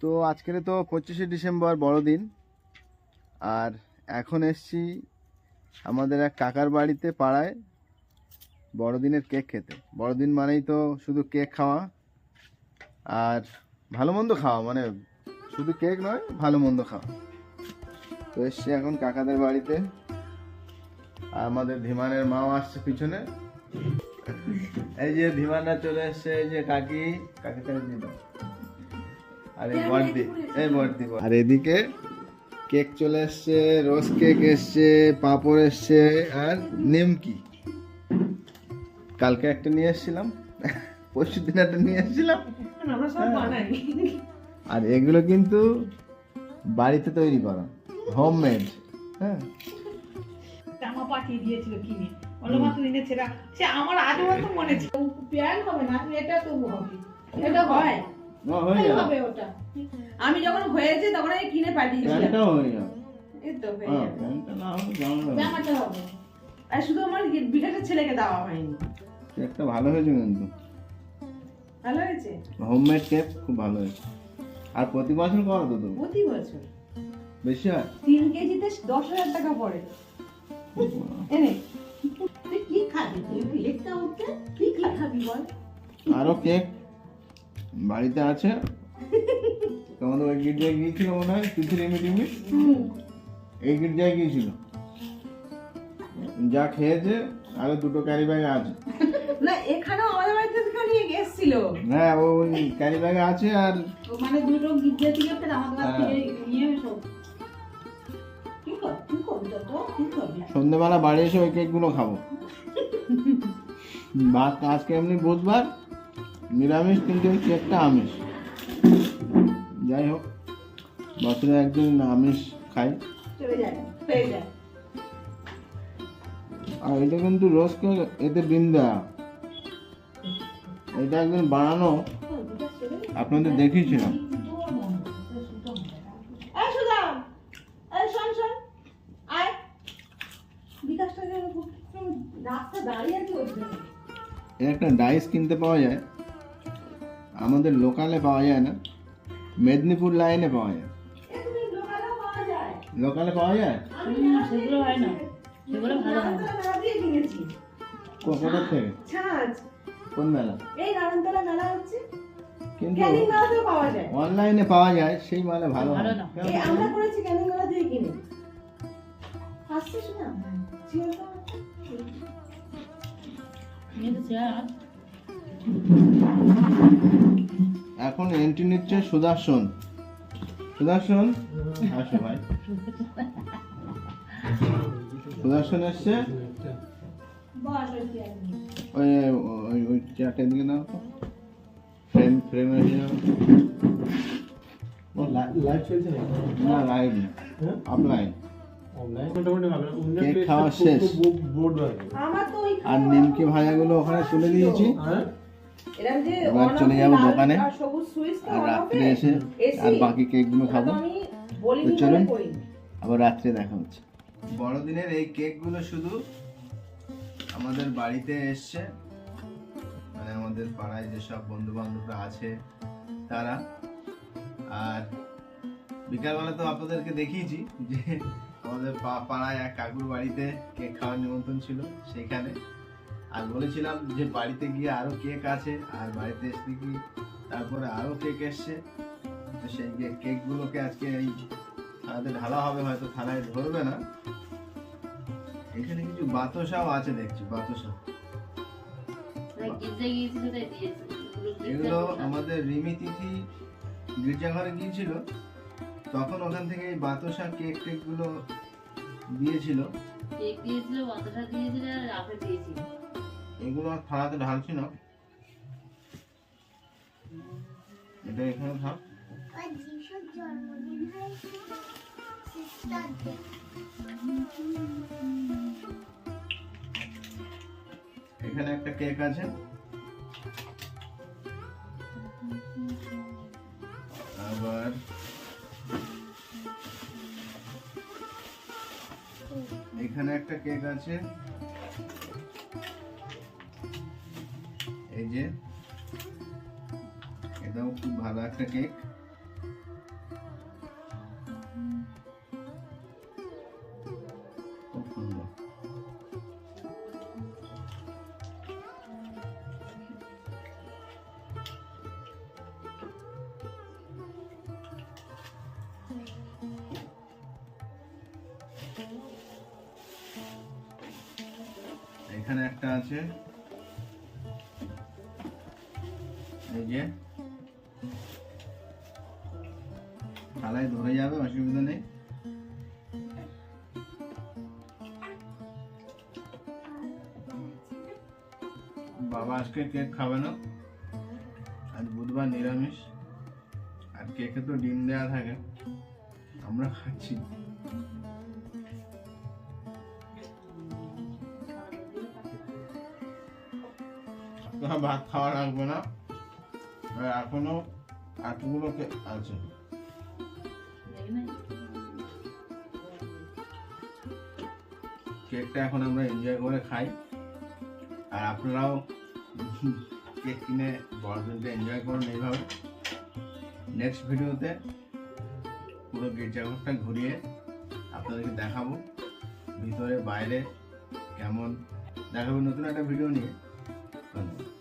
তো আজকের তো পঁচিশে ডিসেম্বর, বড়দিন। আর এখন এসছি আমাদের এক কাকার বাড়িতে পাড়ায় বড়দিনের কেক খেতে। বড়দিন মানেই তো শুধু কেক খাওয়া আর ভালো মন্দ খাওয়া মানে শুধু কেক নয়, ভালো মন্দ খাওয়া। তো এসছি এখন কাকাদের বাড়িতে। আর আমাদের ধীমানের মাও আসছে পিছনে। এই যে ধীমানরা চলে এসছে, এই যে কাকি। কাকি তাকে আর এই বর্দি এই বর্দি আর এদিকে কেক চলে এসছে রোজ কেক এসছে পাঁপড় এসছে আর নিমকি। কালকে একটা নিয়ে এসেছিলাম পরশু দিন একটা নিয়ে এসেছিলাম। বানাই। আর এগুলো কিন্তু বাড়িতে তৈরি করা হোমমেড হ্যাঁ। জামা পাঠিয়ে দিয়েছিল কিনে। বলো মা তুই এনেছে সে আমার আজও তো মনে ছিল। প্যান হবে না এটা তবু হবে। এটা হয় হয়ে। হবে ওটা। আমি যখন হয়েছে তখন আমি কিনে হয়ে যাবে এই তো যাবে। প্যান্টটা না হবে। জামাটা হবে। আর শুধু আমার বিকাশের ছেলেকে দেওয়া হয়নি? কেকটা ভালো হয়েছে কিন্তু। ভালো হয়েছে? হোমমেড কেক খুব ভালো হয়েছে। আর প্রতি বছর করো তো। তুমি প্রতি বছর। বেশি হয়? তিন কেজিতে দশ হাজার টাকা পড়ে। এনে তুই কি খাবি? তুই লেখটা উঠতে কি খাবি বল? আরও কেক বাড়িতে আছে। তোমাদের ওই গির্জায় গিয়েছিল মনে হয়? তিথি টিমি? এই গির্জায় গিয়েছিল। যা খেয়েছে আরও দুটো ক্যারি ব্যাগে আছে। না এখানেও আমাদের বাড়িতে নিয়ে এসেছিল হ্যাঁ ও ক্যারি ব্যাগে আছে আর মানে দুটো গির্জা থেকে ফের আমাদের কাছ হ্যাঁ। থেকে নিয়ে সন্ধ্যেবেলা বাড়ি এসে ওই কেকগুলো খাব। ভাত আজকে এমনি বুধবার। নিরামিষ কিন্তু ওই কেকটা আমিষ। যাই হোক বছরে একদিন আমিষ খাই আর এটা কিন্তু রোজ এতে ডিম দেওয়া এটা একদিন বানানো আপনাদের দেখিয়েছিলাম। একটা ডাইস কিনতে পাওয়া যায়। আমাদের লোকালে পাওয়া যায় না। মেদিনীপুর লাইনে পাওয়া যায়। লোকালে পাওয়া যায়? সেগুলো হয় না সেগুলো ভালো না নারায়ণতলা মেলা দিয়ে কিনেছি কো- কোথার থেকে? কোন মেলা? এই নারায়ণতলা মেলা হচ্ছে কিন্তু অনলাইনে পাওয়া যায় সেই মালে ভালো হয় না। এই আমরা করেছি দিয়ে কিনে। এখন এন্ট্রি নিচ্ছে সুদর্শন। সুদর্শন? আসো ভাই। সুদর্শন এসছে। ওই। ওই ওই ওই চেয়ারটা দিকে নাও তো। ফ্রেম ফ্রেম এসে যাও লাইভ চলছে না না লাইভ না। হ্যাঁ? কেক খাওয়া শেষ। আর নিমকি ভাজাগুলো ওখানে তুলে দিয়েছি। হ্যাঁ? এবার চলে যাব দোকানে। আর রাত্রে এসে আর বাকি কেকগুলো খাব। চলুন। আবার রাত্রে দেখা হচ্ছে। বড়দিনের এই কেকগুলো শুধু আমাদের বাড়িতে এসছে। মানে আমাদের পাড়ায় যেসব বন্ধু বান্ধবরা আছে তারা। আর বিকালবেলা তো আপনাদেরকে দেখিয়েছি যে আমাদের পা- পাড়ায় এক কাকুর বাড়িতে কেক খাওয়ার নিমন্ত্রণ ছিল সেখানে। আর বলেছিলাম যে বাড়িতে গিয়ে আরও কেক আছে আর বাড়িতে এসে কি তারপরে আরও কেক এসছে। তো সেই কেকগুলোকে আজকে এই থানাতে ঢালা হবে হয়তো থানায় ধরবে না। এখানে কিছু বাতাসাও আছে দেখছি বাতাসা। গির্জায় এগুলো আমাদের রিমি তিথি গির্জাঘরে গিয়েছিল। তখন ওখান থেকে এই বাতাসা কেক টেকগুলো দিয়েছিল। কেক দিয়েছিল বাতাসা দিয়েছিল আর আপেল দিয়েছিল। এগুলো আর থানাতে ঢালছি না। এটা এখানে থাক এখানে একটা কেক আছে। আবার এখানে একটা কেক আছে। এই যে এটাও খুব ভালো একটা কেক। এখানে একটা আছে। এই যে। থালায় ধরে যাবে, অসুবিধা নেই। বাবা আজকে কেক খাবে না। আজ বুধবার নিরামিষ। আর কেকে তো ডিম দেওয়া থাকে। আমরা খাচ্ছি। ভাত খাওয়া লাগবে না। এখনও আটগুলো আছে। কেকটা এখন আমরা এনজয় করে খাই। আর আপনারাও কেক কিনে বড়দিনটা এনজয় করুন এইভাবে। নেক্সট ভিডিওতে পুরো গির্জাঘরটা ঘুরিয়ে আপনাদেরকে দেখাবো ভিতরে, বাইরে কেমন। দেখাবো নতুন একটা ভিডিও নিয়ে। ধন্যবাদ।